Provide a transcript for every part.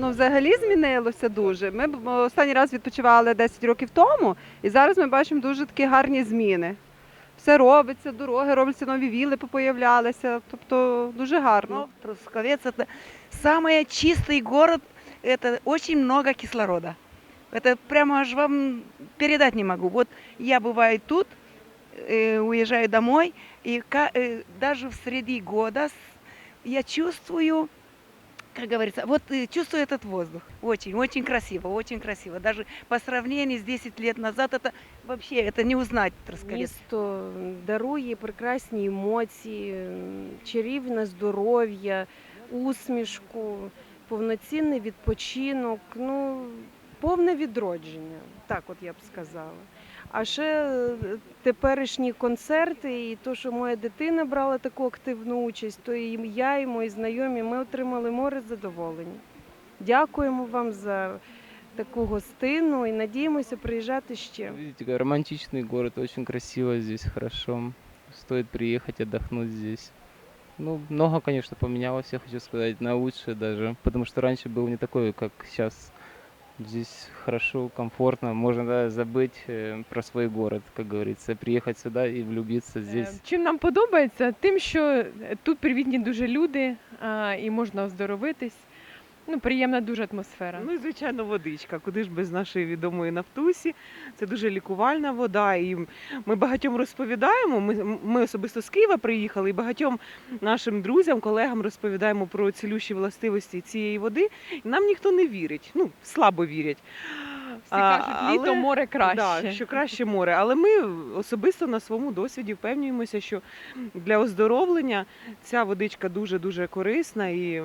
Ну, взагалі змінилося дуже. Ми б- останній раз відпочивали 10 років тому, і зараз ми бачимо дуже такі гарні зміни. Все робиться, дороги робляться, нові віли попоявлялися. Тобто дуже гарно. Ну, Трусковец это самый чистый город, это очень много кислорода. Это прямо аж вам передать не могу. Вот я бываю тут, э, уезжаю домой, и ка- э, даже в среди года с- я чувствую, как говорится, вот э, чувствую этот воздух. Очень, очень красиво, очень красиво. Даже по сравнению с 10 лет назад, это вообще, это не узнать Трусковец. Місто дарує прекрасні емоції, м, чарівне здоров'я, усмішку, повноцінний відпочинок, ну, повне відродження, так от я б сказала. А ще е, теперішні концерти, і то, що моя дитина брала таку активну участь, то і я, і мої знайомі, ми отримали море задоволення. Дякуємо вам за таку гостину і надіємося приїжджати ще. Видите, какой романтичный город, очень красиво здесь, хорошо. Стоит приехать, отдохнуть здесь. Ну, много, конечно, поменялось, я хочу сказать, на лучшее даже. Потому что раньше был не такой, как сейчас. Здесь хорошо, комфортно, можно да, забыть э, про свой город, как говорится, приехать сюда и влюбиться Е, здесь. Чим нам подобається? Тим, що тут привітні дуже люди а, і можна оздоровитись. Ну, приємна дуже атмосфера. Ну і звичайно, водичка. Куди ж без нашої відомої нафтусі? Це дуже лікувальна вода. І ми багатьом розповідаємо. Ми, ми особисто з Києва приїхали, і багатьом нашим друзям, колегам розповідаємо про цілющі властивості цієї води. І нам ніхто не вірить. Ну, слабо вірять. Всі кажуть, літо, море краще. Да, що краще море. Але ми особисто на своєму досвіді впевнюємося, що для оздоровлення ця водичка дуже дуже корисна і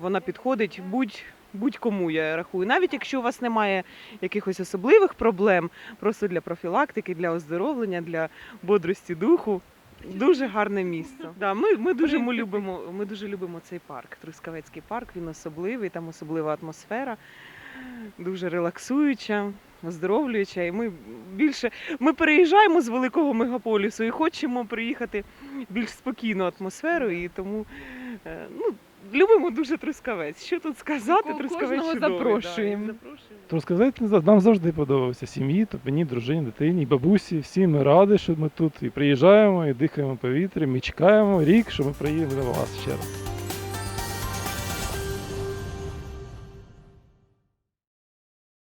вона підходить будь. Будь-кому я рахую, навіть якщо у вас немає якихось особливих проблем, просто для профілактики, для оздоровлення, для бодрості духу. Дуже гарне місце. Да, ми, ми дуже ми любимо. Ми дуже любимо цей парк. Трускавецький парк. Він особливий, там особлива атмосфера, дуже релаксуюча, оздоровлююча. І ми більше ми переїжджаємо з великого мегаполісу і хочемо приїхати в більш спокійну атмосферу. І тому е, ну, любимо дуже Трускавець. Що тут сказати? Ко- Трускавець чудовий, запрошуємо. Да, запрошуємо. Знаю, нам завжди подобався сім'ї, то мені, дружині, дитині, бабусі. Всі ми раді, що ми тут і приїжджаємо, і дихаємо повітрям, і чекаємо рік, що ми приїдемо до вас ще раз.